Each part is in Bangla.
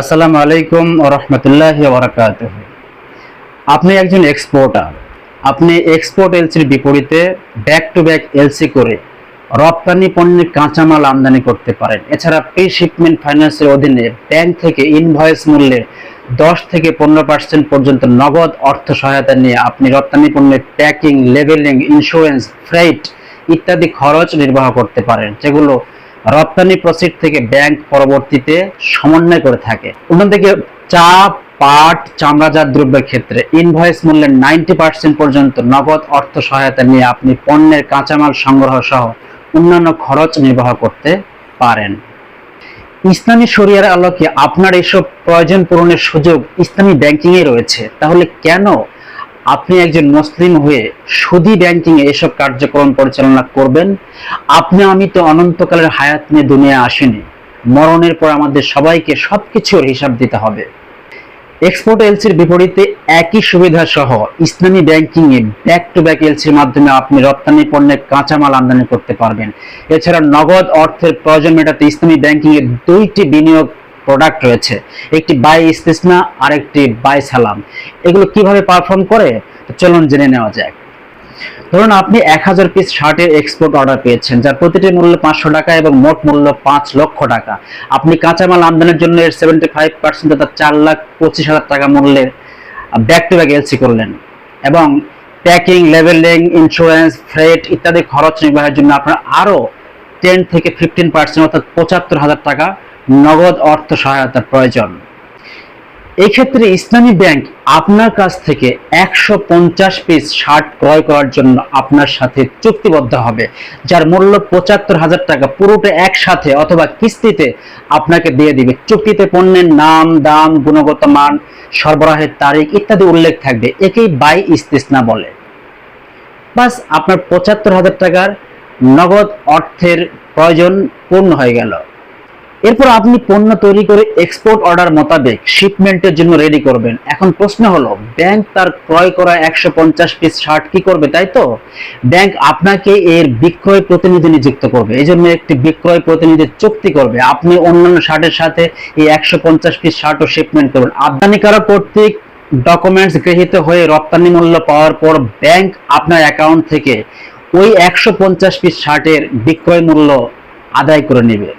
আসসালামু আলাইকুম রহমতুল্লাহ বরাকাত আপনি একজন এক্সপোর্টার আপনি এক্সপোর্ট এলসির বিপরীতে ব্যাক টু ব্যাক এলসি করে রপ্তানি পণ্যের কাঁচামাল আমদানি করতে পারেন। এছাড়া প্রি শিপমেন্ট ফাইন্যান্সের অধীনে ব্যাংক থেকে ইনভয়েস মূল্যে দশ থেকে পনেরো পার্সেন্ট পর্যন্ত নগদ অর্থ সহায়তা নিয়ে আপনি রপ্তানি পণ্যের প্যাকিং লেবেলিং ইন্স্যুরেন্স ফ্রেট ইত্যাদি খরচ নির্বাহ করতে পারেন, যেগুলো রপ্তানি প্রসিড থেকে ব্যাংক পরবর্তীতে সমন্বয় করে থাকে। অন্যদিকে চা, পাট, চামড়াজাত দ্রব্যের ক্ষেত্রে ইনভয়েস মূল্যের নাইনটি পার্সেন্ট পর্যন্ত নগদ অর্থ সহায়তা নিয়ে আপনি পণ্যের কাঁচামাল সংগ্রহ সহ অন্যান্য খরচ নির্বাহ করতে পারেন। ইসলামী শরিয়ার আলোকে আপনার এসব প্রয়োজন পূরণের সুযোগ ইসলামী ব্যাংকিংয়ে রয়েছে। তাহলে কেন আপনি একজন মুসলিম হয়ে সুদি ব্যাংকিং এ এসব কার্যক্রম পরিচালনা করবেন। আপনি আমি তো অনন্তকালের হায়াত নিয়ে দুনিয়া আসেনি। মরণের পর আমাদের সবাইকে সবকিছুর হিসাব দিতে হবে। এক্সপোর্ট এলসির বিপরীতে একই সুবিধা সহ ইসলামী ব্যাংকিং এ ব্যাক টু ব্যাক এলসির মাধ্যমে আপনি রপ্তানি পণ্যের কাঁচামাল আমদানি করতে পারবেন। এছাড়া নগদ অর্থের প্রয়োজন মেটাতে ইসলামী ব্যাংকিং এর দুইটি বিনিয়োগ প্রোডাক্ট রয়েছে। একটি বাই ইস্তিসনা আর একটি বাই সালাম। এগুলো কীভাবে পারফর্ম করে? চলুন জেনে নেওয়া যাক। ধরুন আপনি এক হাজার পিস শার্টের এক্সপোর্ট অর্ডার পেয়েছেন, যার প্রতিটি মূল্য পাঁচশো টাকা এবং মোট মূল্য পাঁচ লক্ষ টাকা। আপনি কাঁচামাল আমদানির জন্য এর সেভেন্টি ফাইভ পার্সেন্ট অর্থাৎ চার লাখ পঁচিশ হাজার টাকা মূল্যের ব্যাক টু ব্যাক এলসি করলেন এবং প্যাকিং লেভেলিং ইন্স্যুরেন্স ফ্রেট ইত্যাদি খরচ নির্বাহের জন্য আপনার আরও টেন থেকে ফিফটিন পার্সেন্ট অর্থাৎ পঁচাত্তর হাজার টাকা নগদ অর্থ সহায়তার প্রয়োজন। এই ক্ষেত্রে ইসলামী ব্যাংক আপনার কাছ থেকে একশো পঞ্চাশ পিস শার্ট ক্রয় করার জন্য আপনার সাথে চুক্তিবদ্ধ হবে, যার মূল্য পঁচাত্তর হাজার টাকা পুরোটা একসাথে অথবা কিস্তিতে আপনাকে দিয়ে দিবে। চুক্তিতে পণ্যের নাম, দাম, গুণগত মান, সরবরাহের তারিখ ইত্যাদি উল্লেখ থাকবে। একেই বাই ইস্তিসনা বলে। বাস আপনার পঁচাত্তর হাজার টাকার নগদ অর্থের প্রয়োজন পূর্ণ হয়ে গেল। এরপর আপনি পণ্য তৈরি করে এক্সপোর্ট অর্ডার মোতাবেক শিপমেন্টের জন্য রেডি করবেন। এখন প্রশ্ন হলো ব্যাংক তার ক্রয় করা একশো পঞ্চাশ পিস শার্ট কি করবে, তাই তো? ব্যাংক আপনাকে এর বিক্রয় প্রতিনিধি নিযুক্ত করবে। এই জন্য একটি বিক্রয় প্রতিনিধি চুক্তি করবে। আপনি অন্যান্য শার্টের সাথে এই একশো পঞ্চাশ পিস শার্টও শিপমেন্ট করবেন আমদানিকারক কর্তৃক ডকুমেন্টস গৃহীত হয়ে রপ্তানি মূল্য পাওয়ার পর ব্যাংক আপনার অ্যাকাউন্ট থেকে ওই একশো পঞ্চাশ পিস শার্টের বিক্রয় মূল্য আদায় করে নেবে।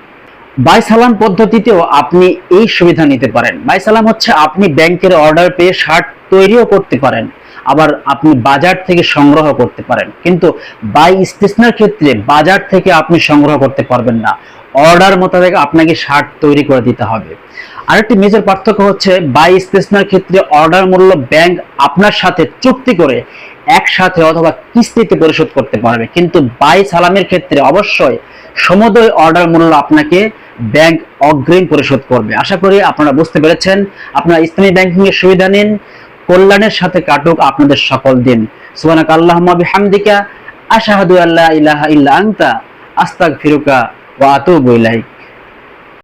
বাই সালাম পদ্ধতিতেও আপনি এই সুবিধা নিতে পারেন। বাই সালাম হচ্ছে আপনি ব্যাংকের অর্ডার পেয়ে শার্ট তৈরিও করতে পারেন। আবার আপনি বাজার থেকে সংগ্রহ করতে পারেন। কিন্তু বাই ইস্তিসনার ক্ষেত্রে বাজার থেকে আপনি সংগ্রহ করতে পারবেন না। অর্ডার মোতাবেক আপনাকে শার্ট তৈরি করে দিতে হবে। আরেকটি মেজর পার্থক্য হচ্ছে বাই ইস্তেসনার ক্ষেত্রে অর্ডার মূল্য ব্যাংক আপনার সাথে চুক্তি করে একসাথে অথবা কিস্তিতে পরিশোধ করতে পারবে। কিন্তু বাই সালামের ক্ষেত্রে অবশ্যই সমুদয় অর্ডার মূল্য আপনাকে ব্যাংক অগ্রিম পরিশোধ করবে। আশা করি আপনারা বুঝতে পেরেছেন। আপনারা ইসলামী ব্যাংকিং এর সুবিধা নিন। কল্যাণের সাথে কাটুক আপনাদের সকল দিন। সুবানাক আল্লাহ বিহামদিকা, আশাহাদু আল্লাহ ইলাহা ইল্লা আনতা, আস্তাগফিরুকা ফিরুকা আতুবু ইলাইক।